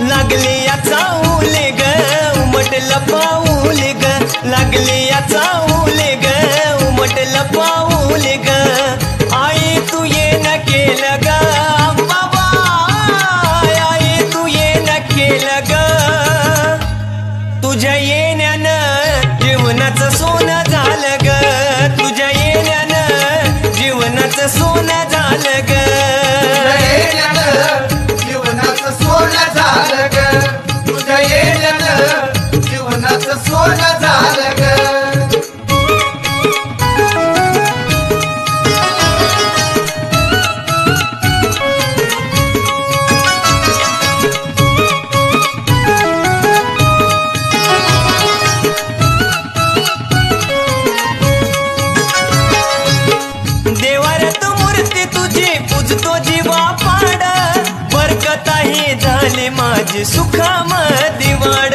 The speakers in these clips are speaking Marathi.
लागले याचा उले ग उमटलं पाऊले ग लागले याचा उले ग उमटलं पाऊले ग आई तू ये न केलं ग. बाबा आई तू ये न केलं ग. तुझ्या येण्यानं जीवनाचं सोनं झालं ग. तुझ्या येण्यानं जीवनाचं सोनं झालं ग. माझी सुखाम दिवाड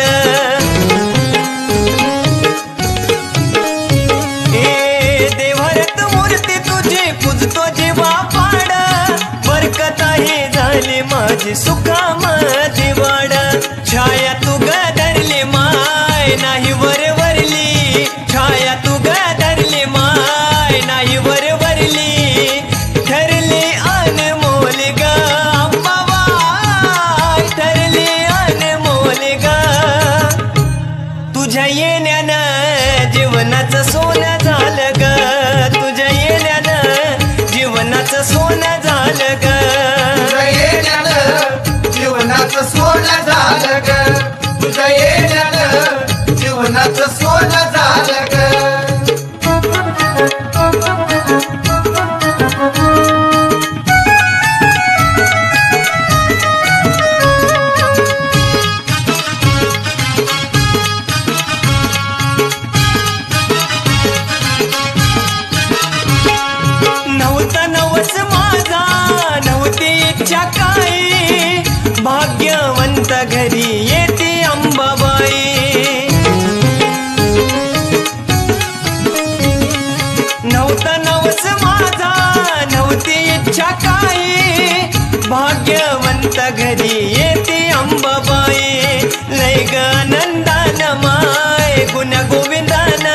ए देवरत मूर्ती तुझी पूजतो जेव्हा पाड. बरकताही झाली माझी सुखाम दिवाड छाया तू गदरली माय नाही वर झालं भाग्यवंत घरी येते अंबाबाई. लय ग नंदन माय गुण गोविंदान.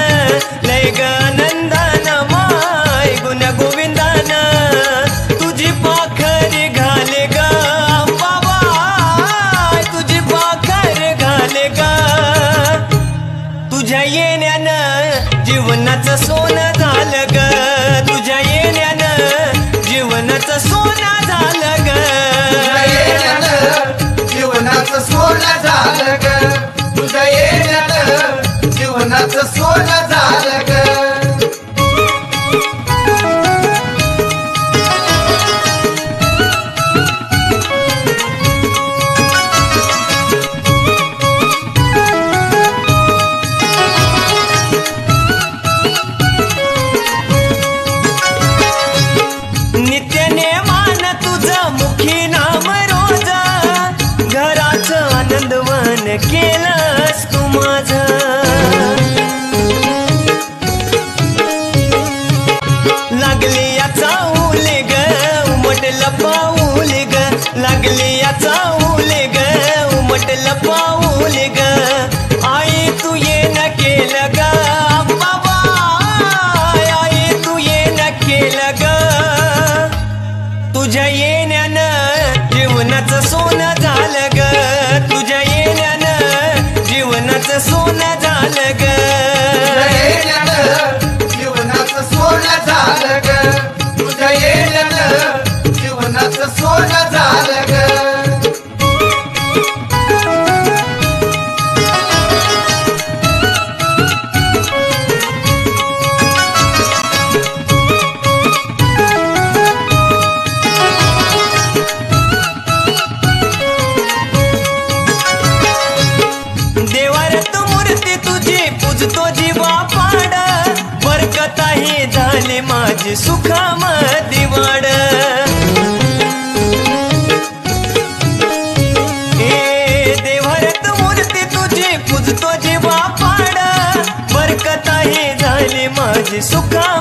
लय ग नंदन माय गुण गोविंदान. तुझी पाखर घाले ग अंबाबाय तुझी पाखर घाले ग. तुझ्या येण्यानं जीवनाचं सोनं झालं ग तुझ्या येण्यानं जीवनाचं सोनं केलंस तू माझ? लागली याचा उले ग उमटलं पाऊल ग लागली माझी सुखाम दिवाड हे देवार मूर्ती तुझी पूजतो जीवा पाड. बरकताही झाली माझी सुखाम